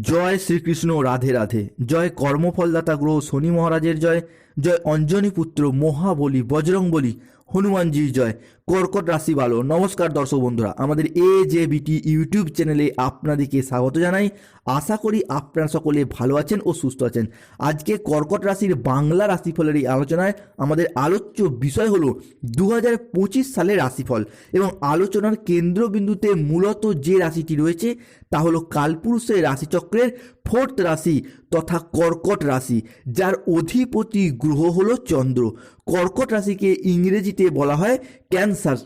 জয় শ্রীকৃষ্ণ, রাধে রাধে। জয় কর্মফলদাতা গ্রহ শনি মহারাজের জয়। জয় অঞ্জনী পুত্র মহাবলী, বজরংবলী, হনুমানজির জয়। কর্কট রাশি ভালো নমস্কার দর্শক বন্ধুরা, আমাদের এ জে বিটি ইউটিউব চ্যানেলে আপনাদেরকে স্বাগত জানাই। আশা করি আপনারা সকলে ভালো আছেন ও সুস্থ আছেন। আজকে কর্কট রাশির বাংলা রাশিফলের এই আলোচনায় আমাদের আলোচ্য বিষয় হলো দু হাজার সালের রাশিফল এবং আলোচনার কেন্দ্রবিন্দুতে মূলত যে রাশিটি রয়েছে তা হলো কালপুরুষের রাশিচক্রের ফোর্থ রাশি তথা কর্কট রাশি, যার অধিপতি গ্রহ হলো চন্দ্র। কর্কট রাশিকে ইংরেজিতে বলা হয় ক্যান্সার।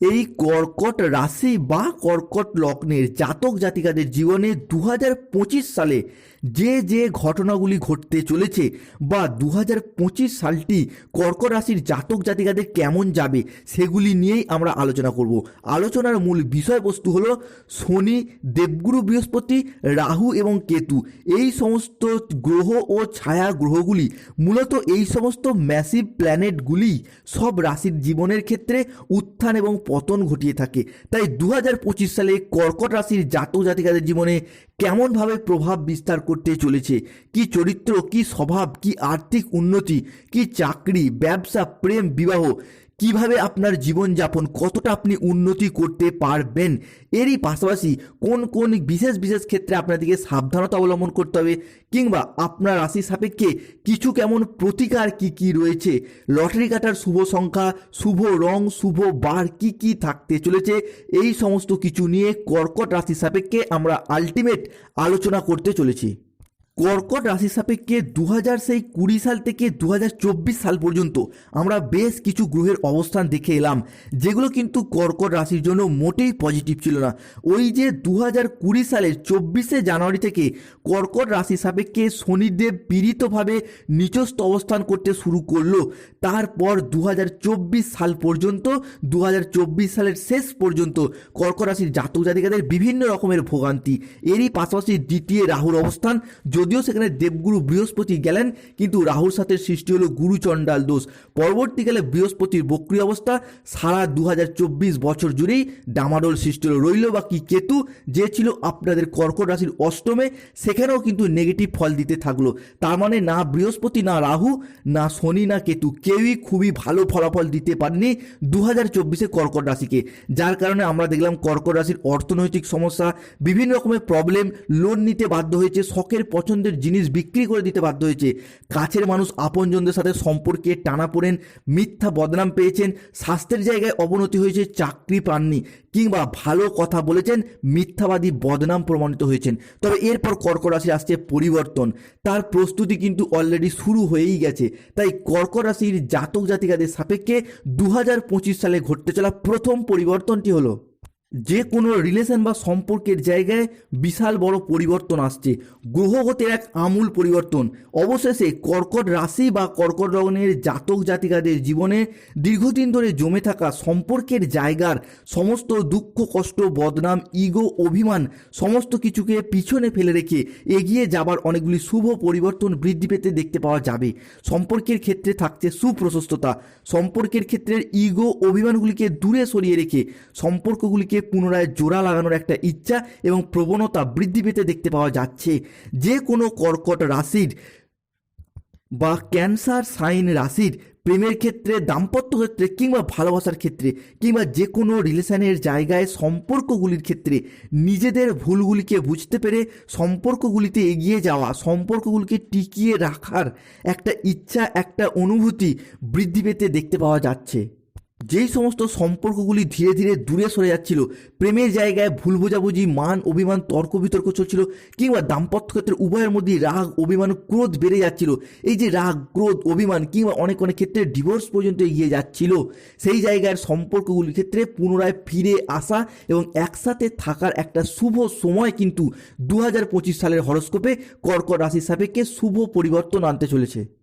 এই কর্কট রাশি বা কর্কট লগ্নের জাতক জাতিকাদের জীবনে দু হাজার পঁচিশ সালে যে যে ঘটনাগুলি ঘটতে চলেছে বা দু হাজার পঁচিশ সালটি কর্কট রাশির জাতক জাতিকাদের কেমন যাবে সেগুলি নিয়েই আমরা আলোচনা করব। আলোচনার মূল বিষয়বস্তু হলো শনি, দেবগুরু, বৃহস্পতি, রাহু এবং কেতু। এই সমস্ত গ্রহ ও ছায়া গ্রহগুলি মূলত এই সমস্ত ম্যাসিভ প্ল্যানেটগুলি সব রাশির জীবনের ক্ষেত্রে উত্থান এবং পতন ঘটিয়ে থাকে। তাই দু হাজার পঁচিশ সালে কর্কট রাশির জাতক জাতিকাদের জীবনে কেমনভাবে প্রভাব বিস্তার করতে চলেছে। কি চরিত্র কি স্বভাব কি আর্থিক উন্নতি কি চাকরি ব্যবসা প্রেম বিবাহ কীভাবে আপনার জীবনযাপন কতটা আপনি উন্নতি করতে পারবেন? এরই পাশাপাশি কোন কোন বিশেষ বিশেষ ক্ষেত্রে আপনাদেরকে সাবধানতা অবলম্বন করতে হবে কিংবা আপনার রাশি সাপেক্ষে কিছু কেমন প্রতিকার কি কি রয়েছে? লটারি কাটার শুভ সংখ্যা, শুভ রং, শুভ বার কি কি থাকতে চলেছে? এই সমস্ত কিছু নিয়ে কর্কট রাশি সাপেক্ষে আমরা আলটিমেট আলোচনা করতে চলেছি। কর্কট রাশি সাপেক্ষে দু হাজার সেই কুড়ি সাল থেকে দু হাজার চব্বিশ সাল পর্যন্ত আমরা বেশ কিছু গ্রহের অবস্থান দেখে এলাম, যেগুলো কিন্তু কর্কট রাশির জন্য মোটেই পজিটিভ ছিল না। ওই যে দু হাজার কুড়ি সালের চব্বিশে জানুয়ারি থেকে কর্কট রাশি সাপেক্ষে শনিদেব পীড়িতভাবে নিচস্থ অবস্থান করতে শুরু করল, তারপর দু হাজার চব্বিশ সাল পর্যন্ত দু হাজার চব্বিশ সালের শেষ পর্যন্ত কর্কট রাশির জাতক জাতিকাদের বিভিন্ন রকমের ভোগান্তি। এরই পাশাপাশি দ্বিতীয় রাহুর অবস্থান যদিও সেখানে দেবগুরু বৃহস্পতি গেলেন, কিন্তু রাহুর সাথে সৃষ্টি হলো গুরুচণ্ডাল দোষ। পরবর্তীকালে বৃহস্পতির বক্রি অবস্থা সারা দু হাজার চব্বিশ বছর জুড়েই ডামাডোল সৃষ্টি হলো। রইল বা কি কেতু, যে ছিল আপনাদের কর্কট রাশির অষ্টমে, সেখানেও কিন্তু নেগেটিভ ফল দিতে থাকল। তার মানে না বৃহস্পতি, না রাহু, না শনি, না কেতু, কেউই খুবই ভালো ফলাফল দিতে পারেনি দু হাজার চব্বিশে কর্কট রাশিকে। যার কারণে আমরা দেখলাম কর্কট রাশির অর্থনৈতিক সমস্যা, বিভিন্ন রকমের প্রবলেম লোন নিতে বাধ্য হয়েছে, শখের পছন্দের জিনিস বিক্রি করে দিতে বাধ্য হয়েছে। কাছের মানুষ আপনজনদের সাথে সম্পর্কে টানা পড়েন, মিথ্যা বদনাম পেয়েছেন, স্বাস্থ্যের জায়গায় অবনতি হয়েছে, চাকরি পাননি কিংবা ভালো কথা বলেছেন, মিথ্যাবাদী বদনাম প্রমাণিত হয়েছেন। তবে এরপর কর্কট রাশি আসছে পরিবর্তন। তার প্রস্তুতি কিন্তু অলরেডি শুরু হয়েই গেছে। তাই কর্কট রাশির জাতক জাতিকাদের সাপেক্ষে দু হাজার পঁচিশ সালে ঘটতে চলা প্রথম পরিবর্তনটি হলো যে কোনো রিলেশন বা সম্পর্কের জায়গায় বিশাল বড় পরিবর্তন আসছে। গ্রহগতের এক আমূল পরিবর্তন। অবশেষে কর্কট রাশি বা কর্কট লগ্নের জাতক জাতিকাদের জীবনে দীর্ঘদিন ধরে জমে থাকা সম্পর্কের জায়গার সমস্ত দুঃখ, কষ্ট, বদনাম ইগো অভিমান সমস্ত কিছুকে পিছনে ফেলে রেখে এগিয়ে যাবার অনেকগুলি শুভ পরিবর্তন বৃদ্ধি পেতে দেখতে পাওয়া যাবে। সম্পর্কের ক্ষেত্রে থাকছে সুপ্রশস্ততা। সম্পর্কের ক্ষেত্রে ইগো অভিমানগুলিকে দূরে সরিয়ে রেখে সম্পর্কগুলিকে পুনরায় জোড়া লাগানোর একটা ইচ্ছা এবং প্রবণতা বৃদ্ধি পেতে দেখতে পাওয়া যাচ্ছে। যে কোনো কর্কট রাশির বা ক্যান্সার সাইন রাশির প্রেমের ক্ষেত্রে, দাম্পত্য ক্ষেত্রে কিংবা ভালোবাসার ক্ষেত্রে কিংবা যে কোনো রিলেশনের জায়গায় সম্পর্কগুলির ক্ষেত্রে নিজেদের ভুলগুলিকে বুঝতে পেরে সম্পর্কগুলিতে এগিয়ে যাওয়া, সম্পর্কগুলিকে টিকিয়ে রাখার একটা ইচ্ছা, একটা অনুভূতি বৃদ্ধি পেতে দেখতে পাওয়া যাচ্ছে। যেই সমস্ত সম্পর্কগুলি ধীরে ধীরে দূরে সরে যাচ্ছিল, প্রেমের জায়গায় ভুল বোঝাবুঝি, মান, অভিমান, তর্ক, বিতর্ক চলছিল, কিংবা দাম্পত্য ক্ষেত্রে উভয়ের মধ্যে রাগ, অভিমান, ক্রোধ বেড়ে যাচ্ছিল। এই যে রাগ, ক্রোধ, অভিমান, কিংবা অনেক অনেক ক্ষেত্রে ডিভোর্স পর্যন্ত এগিয়ে যাচ্ছিল, সেই জায়গার সম্পর্কগুলির ক্ষেত্রে পুনরায় ফিরে আসা এবং একসাথে থাকার একটা শুভ সময় কিন্তু দু হাজার পঁচিশ সালের হরস্কোপে কর্কট রাশির সাপেক্ষে শুভ পরিবর্তন আনতে চলেছে।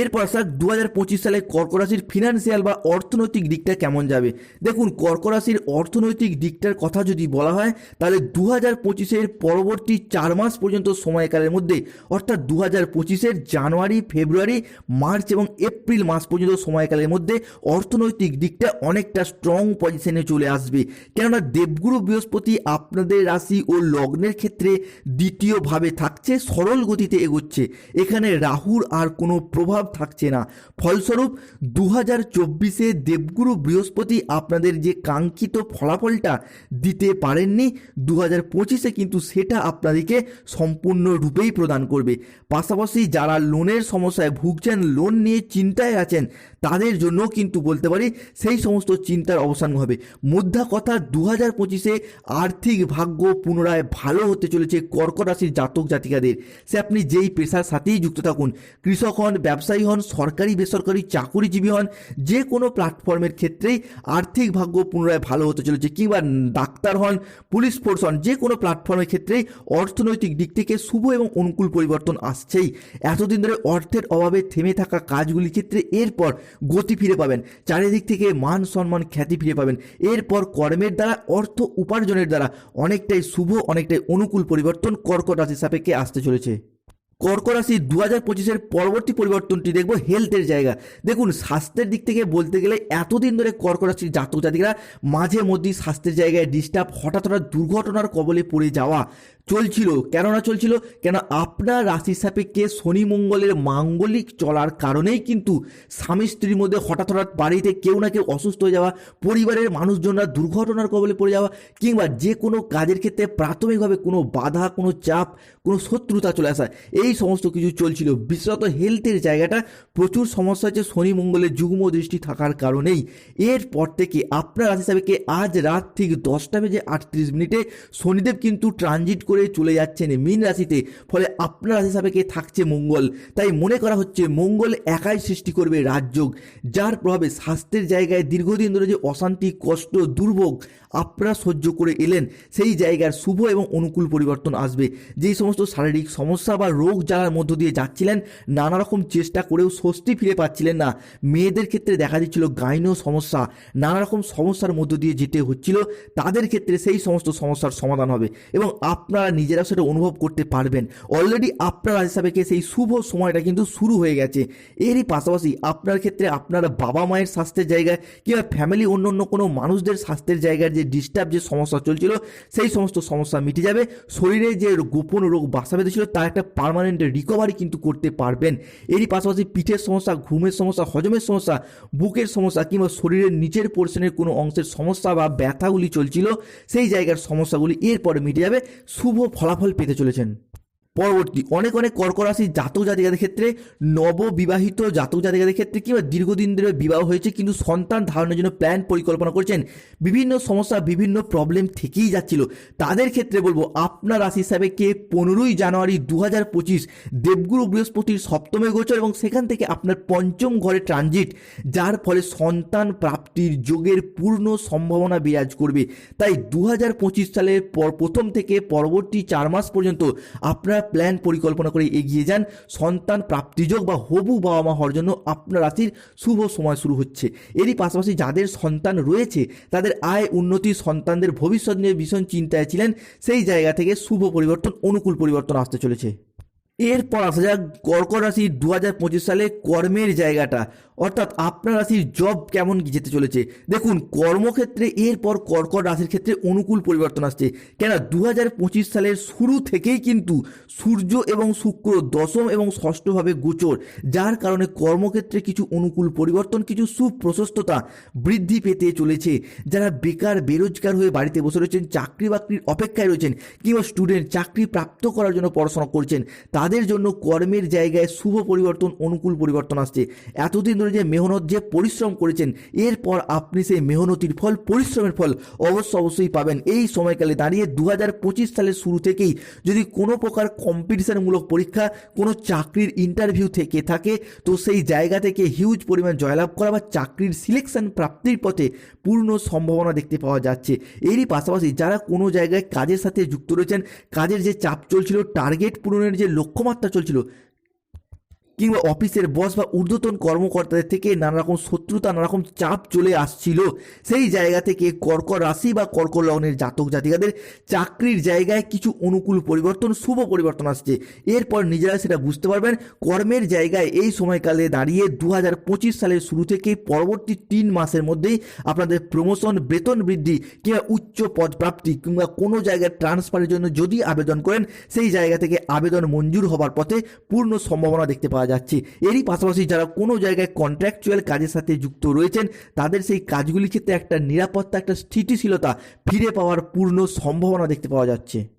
এরপর স্যার দু হাজার পঁচিশ সালে কর্ক রাশির ফিনান্সিয়াল বা অর্থনৈতিক দিকটা কেমন যাবে? দেখুন কর্ক রাশির অর্থনৈতিক দিকটার কথা যদি বলা হয়, তাহলে দু হাজার পঁচিশের পরবর্তী চার মাস পর্যন্ত সময়কালের মধ্যে, অর্থাৎ দু হাজার পঁচিশের জানুয়ারি, ফেব্রুয়ারি, মার্চ এবং এপ্রিল মাস পর্যন্ত সময়কালের মধ্যে অর্থনৈতিক দিকটা অনেকটা স্ট্রং পজিশনে চলে আসবে। কেননা দেবগুরু বৃহস্পতি আপনাদের রাশি ও লগ্নের ক্ষেত্রে দ্বিতীয়ভাবে থাকছে, সরল গতিতে এগোচ্ছে। এখানে রাহুর আর কোনো প্রভাব থাকছে না। ফলস্বরূপ দু হাজার চব্বিশে দেবগুরু বৃহস্পতি আপনাদের যে কাঙ্ক্ষিত ফলাফলটা দিতে পারেননি দু হাজার পঁচিশে কিন্তু সেটা আপনাদেরকে সম্পূর্ণরূপেই প্রদান করবে। পাশাপাশি যারা লোনের সমস্যায় ভুগছেন, লোন নিয়ে চিন্তায় আছেন, তাদের জন্য কিন্তু বলতে পারি সেই সমস্ত চিন্তার অবসান হবে। মুদ্রা কথা দু হাজার পঁচিশে আর্থিক ভাগ্য পুনরায় ভালো হতে চলেছে কর্কট রাশির জাতক জাতিকাদের। সে আপনি যেই পেশার সাথেই যুক্ত থাকুন, কৃষক হন ব্যবসায়ী হন, সরকারি, বেসরকারি চাকুরিজীবী হন, যে কোনো প্ল্যাটফর্মের ক্ষেত্রেই আর্থিক ভাগ্য পুনরায় ভালো হতে চলেছে কিংবা ডাক্তার হন পুলিশ ফোর্স হন, যে কোনো প্ল্যাটফর্মের ক্ষেত্রেই অর্থনৈতিক দিক থেকে শুভ এবং অনুকূল পরিবর্তন আসছেই। এতদিন ধরে অর্থের অভাবে থেমে থাকা কাজগুলির ক্ষেত্রে এরপর গতি ফিরে পাবেন। চারিদিক থেকে মান সম্মান খ্যাতি ফিরে পাবেন। এরপর কর্মের দ্বারা, অর্থ উপার্জনের দ্বারা অনেকটাই শুভ, অনেকটাই অনুকূল পরিবর্তন কর্কট রাশি সাপেক্ষে আসতে চলেছে। কর্ক রাশি দু হাজার পঁচিশের পরবর্তী পরিবর্তনটি দেখব হেলথের জায়গা। দেখুন, স্বাস্থ্যের দিক থেকে বলতে গেলে এতদিন ধরে কর্ক রাশির জাতক জাতিকরা মাঝে মধ্যেই স্বাস্থ্যের জায়গায় ডিস্টার্ব হঠাৎ হঠাৎ দুর্ঘটনার কবলে পড়ে যাওয়া চলছিল। কেননা চলছিল? কেন আপনার রাশি সাপেক্ষে শনি মঙ্গলের মাঙ্গলিক চলার কারণেই কিন্তু স্বামী স্ত্রীর মধ্যে হঠাৎ হঠাৎ বাড়িতে কেউ না কেউ অসুস্থ হয়ে যাওয়া, পরিবারের মানুষজনরা দুর্ঘটনার কবলে পড়ে যাওয়া কিংবা যে কোনো কাজের ক্ষেত্রে প্রাথমিকভাবে কোনো বাধা, কোনো চাপ, কোনো শত্রুতা চলে আসা, এই সমস্ত কিছু চলছিল। বিশেষত হেলথের জায়গাটা প্রচুর সমস্যা হচ্ছে শনি মঙ্গলের যুগ্ম দৃষ্টি থাকার কারণেই। এরপর থেকে আপনার রাশি সাপেক্ষে আজ রাত ঠিক দশটা বেজে আটত্রিশ মিনিটে শনিদেব কিন্তু ট্রানজিট করে চলে যাচ্ছেন মীন রাশিতে। ফলে আপনার রাশি সাপেক্ষে থাকছে মঙ্গল। তাই মনে করা হচ্ছে মঙ্গল একাই সৃষ্টি করবে রাজযোগ। যার প্রভাবে স্বাস্থ্যের জায়গায় দীর্ঘদিন ধরে যে অশান্তি, কষ্ট, দুর্ভোগ আপনারা সহ্য করে এলেন, সেই জায়গার শুভ এবং অনুকূল পরিবর্তন আসবে। যেই সমস্ত শারীরিক সমস্যা বা রোগ জ্বালার মধ্য দিয়ে যাচ্ছিলেন, নানা রকম চেষ্টা করেও স্বস্তি ফিরে পাচ্ছিলেন না। মেয়েদের ক্ষেত্রে দেখা দিচ্ছিল গাইনো সমস্যা, নানা রকম সমস্যার মধ্য দিয়ে যেতে হচ্ছিল, তাদের ক্ষেত্রে সেই সমস্ত সমস্যার সমাধান হবে এবং আপনারা নিজেরা সেটা অনুভব করতে পারবেন। অলরেডি আপনার হিসাবে সেই শুভ সময়টা কিন্তু শুরু হয়ে গেছে। এরই পাশাপাশি আপনার ক্ষেত্রে আপনার বাবা মায়ের স্বাস্থ্যের জায়গায় কিংবা ফ্যামিলি অন্য অন্য কোনো মানুষদের স্বাস্থ্যের জায়গার যে ডিস্টার্ব যে সমস্যা চলছিল, সেই সমস্ত সমস্যা মিটে যাবে। শরীরে যে গোপন রোগ বাসা বেঁধেছিল, তার একটা পারমানেন্ট রিকভারি কিন্তু করতে পারবেন। এরই পাশাপাশি পিঠের সমস্যা, ঘুমের সমস্যা, হজমের সমস্যা, বুকের সমস্যা কিংবা শরীরের নিচের পোর্শনের কোনো অংশের সমস্যা বা ব্যথাগুলি চলছিল, সেই জায়গার সমস্যাগুলি এরপরে মিটে যাবে। শুভ ফলাফল পেতে চলেছেন। পরবর্তী অনেক অনেক কর্ক রাশির জাতক জাতিকাদের ক্ষেত্রে নববিবাহিত জাতক জাতিকাদের ক্ষেত্রে কিংবা দীর্ঘদিন ধরে বিবাহ হয়েছে কিন্তু সন্তান ধারণের জন্য প্ল্যান পরিকল্পনা করছেন। বিভিন্ন সমস্যা, বিভিন্ন প্রবলেম থেকেই যাচ্ছিল। তাদের ক্ষেত্রে বলব, আপনার রাশি হিসাবে কে পনেরোই জানুয়ারি দু হাজার পঁচিশ দেবগুরু বৃহস্পতির সপ্তমে গোচর এবং সেখান থেকে আপনার পঞ্চম ঘরে ট্রানজিট যার ফলে সন্তান প্রাপ্তির যোগের পূর্ণ সম্ভাবনা বিরাজ করবে। তাই দু হাজার পঁচিশ সালের পর প্রথম থেকে পরবর্তী চার মাস পর্যন্ত আপনার প্ল্যান পরিকল্পনা করে এগিয়ে যান। সন্তান প্রাপ্তিযোগ বা হবু বাবা মা হওয়ার জন্য আপনার রাশির শুভ সময় শুরু হচ্ছে। এরই পাশাপাশি যাদের সন্তান রয়েছে, তাদের আয় উন্নতি, সন্তানদের ভবিষ্যৎ নিয়ে ভীষণ চিন্তায় ছিলেন, সেই জায়গা থেকে শুভ পরিবর্তন, অনুকূল পরিবর্তন আসতে চলেছে। এরপর আসা যাক কর্কট রাশির দু হাজার পঁচিশ সালে কর্মের জায়গাটা। অর্থাৎ আপনার রাশির জব কেমন যেতে চলেছে? দেখুন, কর্মক্ষেত্রে এরপর কর্কট রাশির ক্ষেত্রে অনুকূল পরিবর্তন আসছে। কেন দু হাজার পঁচিশ সালের শুরু থেকেই কিন্তু সূর্য এবং শুক্র দশম এবং ষষ্ঠভাবে গোচর, যার কারণে কর্মক্ষেত্রে কিছু অনুকূল পরিবর্তন, কিছু সুপ্রশস্ততা বৃদ্ধি পেতে চলেছে। যারা বেকার, বেরোজগার হয়ে বাড়িতে বসে রয়েছেন চাকরি বাকরির অপেক্ষায় রয়েছেন, কিংবা স্টুডেন্ট চাকরি প্রাপ্ত করার জন্য পড়াশোনা করছেন তাদের জন্য কর্মের জায়গায় শুভ পরিবর্তন, অনুকূল পরিবর্তন আসছে। এতদিন ধরে যে মেহনত, যে পরিশ্রম করেছেন, এরপর আপনি সেই মেহনতির ফল, পরিশ্রমের ফল অবশ্য অবশ্যই পাবেন। এই সময়কালে দাঁড়িয়ে দু হাজার পঁচিশ সালের শুরু থেকেই যদি কোনো প্রকার কম্পিটিশনমূলক পরীক্ষা, কোনো চাকরির ইন্টারভিউ থেকে থাকে, তো সেই জায়গা থেকে হিউজ পরিমাণ জয়লাভ করা বা চাকরির সিলেকশন প্রাপ্তির পথে পূর্ণ সম্ভাবনা দেখতে পাওয়া যাচ্ছে। এরই পাশাপাশি যারা কোনো জায়গায় কাজের সাথে যুক্ত রয়েছেন, কাজের যে চাপ চলছিল টার্গেট পূরণের যে লক্ষ্যমাত্রা চলছিল কিংবা অফিসের বস বা ঊর্ধ্বতন কর্মকর্তাদের থেকে নানা রকম শত্রুতা নানা রকম চাপ চলে আসছিল। সেই জায়গা থেকে কর্কট রাশি বা কর্কট লগ্নের জাতক জাতিকাদের চাকরির জায়গায় কিছু অনুকূল পরিবর্তন, শুভ পরিবর্তন আসছে। এরপর নিজেরা সেটা বুঝতে পারবেন, কর্মের জায়গায় এই সময়কালে দাঁড়িয়ে দু হাজার পঁচিশ সালের শুরু থেকে পরবর্তী তিন মাসের মধ্যেই আপনাদের প্রমোশন, বেতন বৃদ্ধি কিংবা উচ্চ পদপ্রাপ্তি কিংবা কোনো জায়গায় ট্রান্সফারের জন্য যদি আবেদন করেন, সেই জায়গা থেকে আবেদন মঞ্জুর হবার পথে পূর্ণ সম্ভাবনা দেখতে পাওয়া যাচ্ছে। এরই পাশাপাশি যারা কোনো জায়গায় কন্ট্রাকচুয়াল কাজের সাথে যুক্ত রয়েছেন, তাদের সেই কাজগুলির ক্ষেত্রে একটা নিরাপত্তা, একটা স্থিতিশীলতা ফিরে পাওয়ার পূর্ণ সম্ভাবনা দেখতে পাওয়া যাচ্ছে।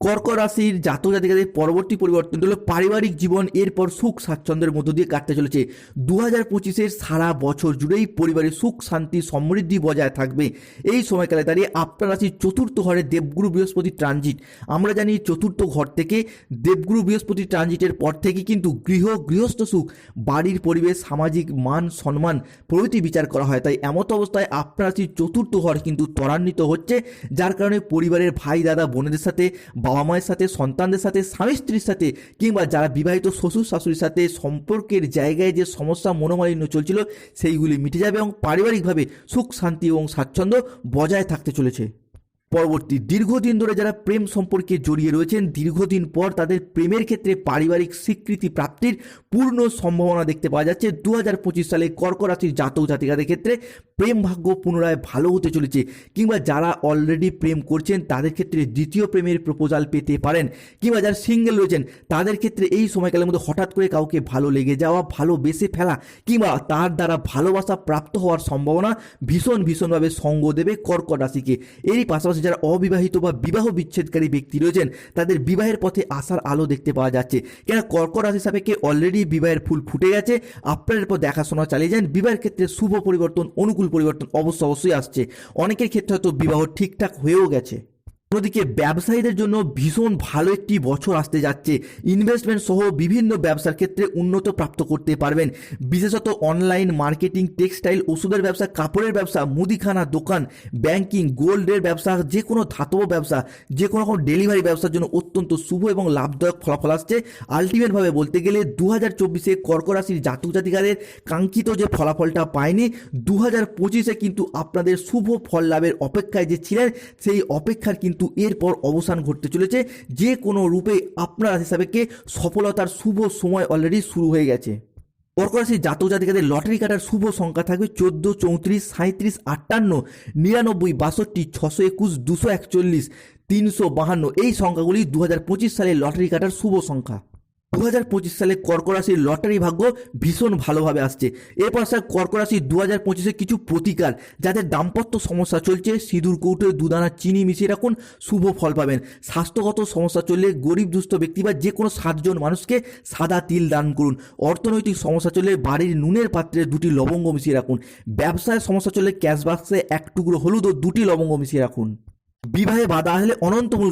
কর্কট রাশির জাতক জাতিকাদের পরবর্তী পরিবর্তন হলো পারিবারিক জীবন, এরপর সুখ স্বাচ্ছন্দ্যের মধ্য দিয়ে কাটতে চলেছে। দু হাজার পঁচিশের সারা বছর জুড়েই পরিবারের সুখ, শান্তি, সমৃদ্ধি বজায় থাকবে। এই সময়কালে দাঁড়িয়ে আপনার রাশির চতুর্থ ঘরে দেবগুরু বৃহস্পতি ট্রানজিট আমরা জানি চতুর্থ ঘর থেকে দেবগুরু বৃহস্পতি ট্রানজিটের পর থেকে কিন্তু গৃহ, গৃহস্থ সুখ, বাড়ির পরিবেশ, সামাজিক মান, সম্মান প্রভৃতি বিচার করা হয়। তাই এমত অবস্থায় আপনার রাশির চতুর্থ ঘর কিন্তু ত্বরান্বিত হচ্ছে। যার কারণে পরিবারের ভাই, দাদা, বোনেদের সাথে বাবা মায়ের সাথে, সন্তানদের সাথে, স্বামী স্ত্রীর সাথে, কিংবা যারা বিবাহিত শ্বশুর শাশুড়ির সাথে সম্পর্কের জায়গায় যে সমস্যা মনোমালিন্য চলছিল, সেইগুলি মিটে যাবে এবং পারিবারিকভাবে সুখ, শান্তি এবং স্বাচ্ছন্দ্য বজায় থাকতে চলেছে। পরবর্তী দীর্ঘদিন ধরে যারা প্রেম সম্পর্কে জড়িয়ে রয়েছেন, দীর্ঘদিন পর তাদের প্রেমের ক্ষেত্রে পারিবারিক স্বীকৃতি প্রাপ্তির পূর্ণ সম্ভাবনা দেখতে পাওয়া যাচ্ছে। দু হাজার পঁচিশ সালে কর্ক রাশির জাতক জাতিকাদের ক্ষেত্রে প্রেম ভাগ্য পুনরায় ভালো হতে চলেছে কিংবা যারা অলরেডি প্রেম করছেন, তাদের ক্ষেত্রে দ্বিতীয় প্রেমের প্রপোজাল পেতে পারেন কিংবা যারা সিঙ্গেল রয়েছেন, তাদের ক্ষেত্রে এই সময়কালের মধ্যে হঠাৎ করে কাউকে ভালো লেগে যাওয়া, ভালো বেসে ফেলা কিংবা তার দ্বারা ভালোবাসা প্রাপ্ত হওয়ার সম্ভাবনা ভীষণ ভীষণভাবে সঙ্গ দেবে কর্কট রাশিকে। এরই পাশাপাশি যারা অবিবাহিত বা বিবাহ বিচ্ছেদকারী ব্যক্তি রয়েছেন, তাদের বিবাহের পথে আসার আলো দেখতে পাওয়া যাচ্ছে। কেন কর্কট রাশি সাপেক্ষে অলরেডি বিবাহের ফুল ফুটে গেছে আপনার পর দেখাশোনা চালিয়ে যান। বিবাহের ক্ষেত্রে শুভ পরিবর্তন, অনুকূল পরিবর্তন অবশ্য অবশ্যই আসছে। অনেকের ক্ষেত্রে হয়তো বিবাহ ঠিকঠাক হয়েও গেছে। অন্যদিকে ব্যবসায়ীদের জন্য ভীষণ ভালো একটি বছর আসতে যাচ্ছে। ইনভেস্টমেন্ট সহ বিভিন্ন ব্যবসার ক্ষেত্রে উন্নত প্রাপ্ত করতে পারবেন। বিশেষত অনলাইন মার্কেটিং, টেক্সটাইল, ওষুধের ব্যবসা, কাপড়ের ব্যবসা, মুদিখানা দোকান, ব্যাংকিং, গোল্ডের ব্যবসা যে কোনো ধাতব ব্যবসা যে কোনো রকম ডেলিভারি ব্যবসার জন্য অত্যন্ত শুভ এবং লাভদায়ক ফলাফল আসছে। আলটিমেটভাবে বলতে গেলে দু হাজার চব্বিশে কর্কট রাশির জাতক জাতিকাদের কাঙ্ক্ষিত যে ফলাফলটা পায়নি দু হাজার পঁচিশে কিন্তু আপনাদের শুভ ফল লাভের অপেক্ষায় যে ছিলেন, সেই অপেক্ষার কিন্তু এরপর অবসান ঘটতে চলেছে। যে কোনো রূপে আপনার রাশি সফলতার শুভ সময় অলরেডি শুরু হয়ে গেছে। কর্করাশি জাতক জাতিকাদের লটারি কাটার শুভ সংখ্যা থাকবে চোদ্দ, চৌত্রিশ সাঁত্রিশ আটান্ন, নিরানব্বই, বাষট্টি, ছশো একুশ, দুশো একচল্লিশ, তিনশো বাহান্ন, এই সংখ্যাগুলি দু হাজার পঁচিশ সালে লটারি কাটার শুভ সংখ্যা। দু হাজার পঁচিশ সালে কর্কট রাশির লটারি ভাগ্য ভীষণ ভালোভাবে আসছে। এরপর স্যার কর্কট রাশি দু হাজার পঁচিশে কিছু প্রতিকার, যাদের দাম্পত্য সমস্যা চলছে, সিঁদুর কৌটোয় দুদানা, চিনি মিশিয়ে রাখুন, শুভ ফল পাবেন। স্বাস্থ্যগত সমস্যা চললে গরিব, দুস্থ ব্যক্তি বা যে কোনো সাতজন মানুষকে সাদা তিল দান করুন। অর্থনৈতিক সমস্যা চললে বাড়ির নুনের পাত্রে দুটি লবঙ্গ মিশিয়ে রাখুন। ব্যবসায় সমস্যা চললে ক্যাশ বাক্সে এক টুকরো হলুদ ও দুটি লবঙ্গ মিশিয়ে রাখুন। বিবাহে বাধা আসলে অনন্তমূল